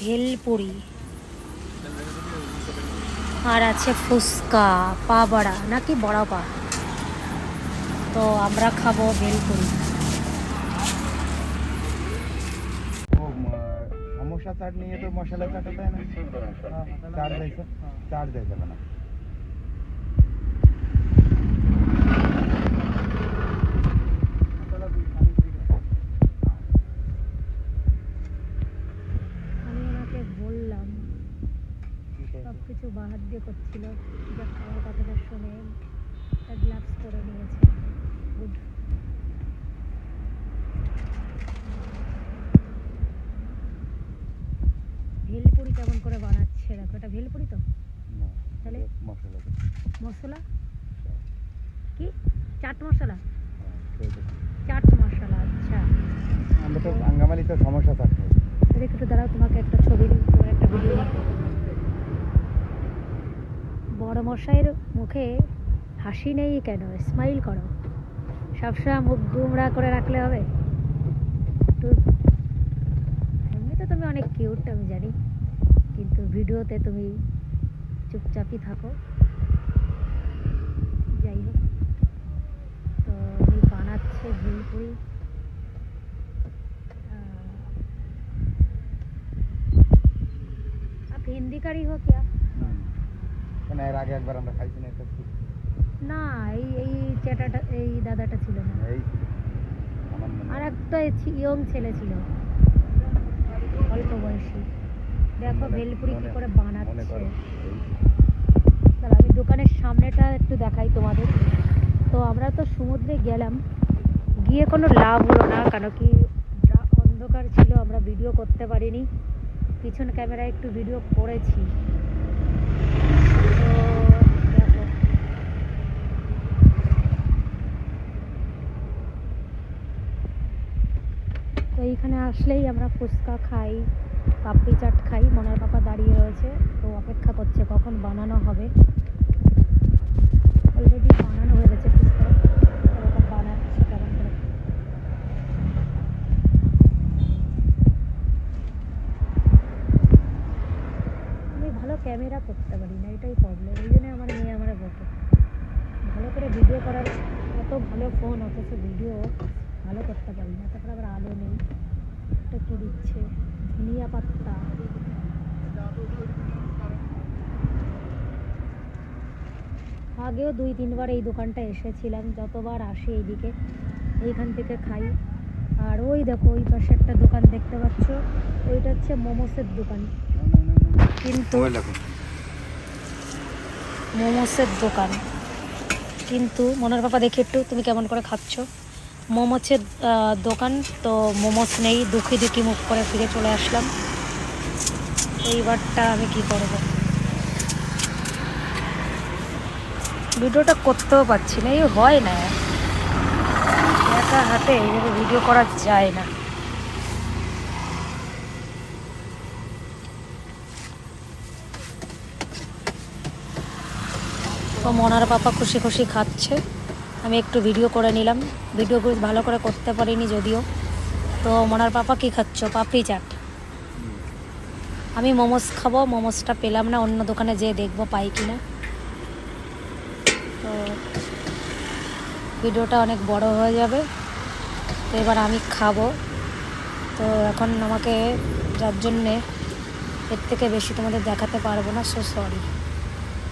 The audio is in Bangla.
ভেলপুরি। আর আছে ফুচকা পা বড়া নাকি বড়া পা তো আমরা খাব ভেলপুরি। সমস্যা চাট নিয়ে তো মশলা চাটা দেয় না। চাট দেয় চাট দেয় না। একটু বাঁ দিয়ে করছিল। যা খাওয়ার কথাটা শুনে তার গ্লাভস পরে নিয়েছে। গুড ভেলপুরি কেমন করে বানাচ্ছে? দেখো এটা ভেলপুরি তো? তাহলে মশলা। আচ্ছা। কি? চাট মশলা? হ্যাঁ, চাট মশলা আচ্ছা। আমরা তো আঙ্গামালিতে সমস্যা দাঁড়াও তোমাকে একটা ছবি দিই। মশাইয়ের মুখে হাসি নেই কেন স্মাইল করো সবসময় মুখ গুমরা করে রাখলে হবে একটু এমনিতে তুমি অনেক কিউট আমি জানি কিন্তু ভিডিওতে তুমি চুপচাপই থাকো যাই হোক তো উনি বানাচ্ছে ভুলপুরি आप हिंदी का ही हो क्या কেন এর আগে একবার আমরা খাইছি না soup? না এই এই চেটাটা এই দাদাটা ছিল না। এই মনে আর। একটা ইয়ং ছেলে ছিল। অল্প বয়সী। দেখো ভেলপুরি কি করে বানাচ্ছে। আমি দোকানের সামনেটা একটু দেখাই তোমাদের। তো আমরা তো সমুদ্রে গেলাম। গিয়ে কোনো লাভ হলো না কেন কি যা অন্ধকার ছিল আমরা ভিডিও করতে পারিনি। পিছন ক্যামেরায় একটু ভিডিও করেছি তো দেখো তো এইখানে আসলেই আমরা ফুচকা খাই, পাপড়ি চাট খাই, মনার পাপা দাঁড়িয়ে রয়েছে, তো অপেক্ষা করছে কখন বানানো হবে। অলরেডি বানানো হয়ে গেছে ফুচকা ওরকম বানাচ্ছে আমি ভালো ক্যামেরা করতে পারি না, এটাই প্রবলেম এই জন্য আমার মেয়ে আমার বকে। ভালো করে ভিডিও করার এত ভালো ফোন অথচ ভিডিও ভালো করতে পারি না, তারপরে এটা কি দিচ্ছে। ধনিয়া পাত্তা আগেও দুই তিনবার এই দোকানটা এসেছিলাম যতবার আসি এইদিকে এইখান থেকে খাই। আর ওই দেখো ওই পাশে একটা দোকান দেখতে পাচ্ছ ওইটা হচ্ছে মোমোসের দোকান। কিন্তু মোমোসের দোকান। কিন্তু মনের বাবা দেখি একটু তুমি কেমন করে খাচ্ছ? মোমোসের দোকান। তো মোমোস নেই, দুঃখী দুঃখী মুখ করে ফিরে চলে আসলাম। এইবারটা আমি কি করব? ভিডিওটা করতেও পারছি না, এই হয় না। একা হাতে এইভাবে ভিডিও করা যায় না। তো মনার পাপা খুশি খুশি খাচ্ছে। আমি একটু ভিডিও করে নিলাম। ভিডিও ভালো করে করতে পারিনি যদিও। তো মনার পাপা কি খাচ্ছ? পাপড়ি চাট। আমি মোমোস খাব, মোমোসটা পেলাম না, অন্য দোকানে যেয়ে দেখব পাই কি না তো ভিডিওটা অনেক বড় হয়ে যাবে। তো এবার আমি খাব। তো এখন আমাকে যার জন্যে এর থেকে বেশি তোমাদের দেখাতে পারব না সো সরি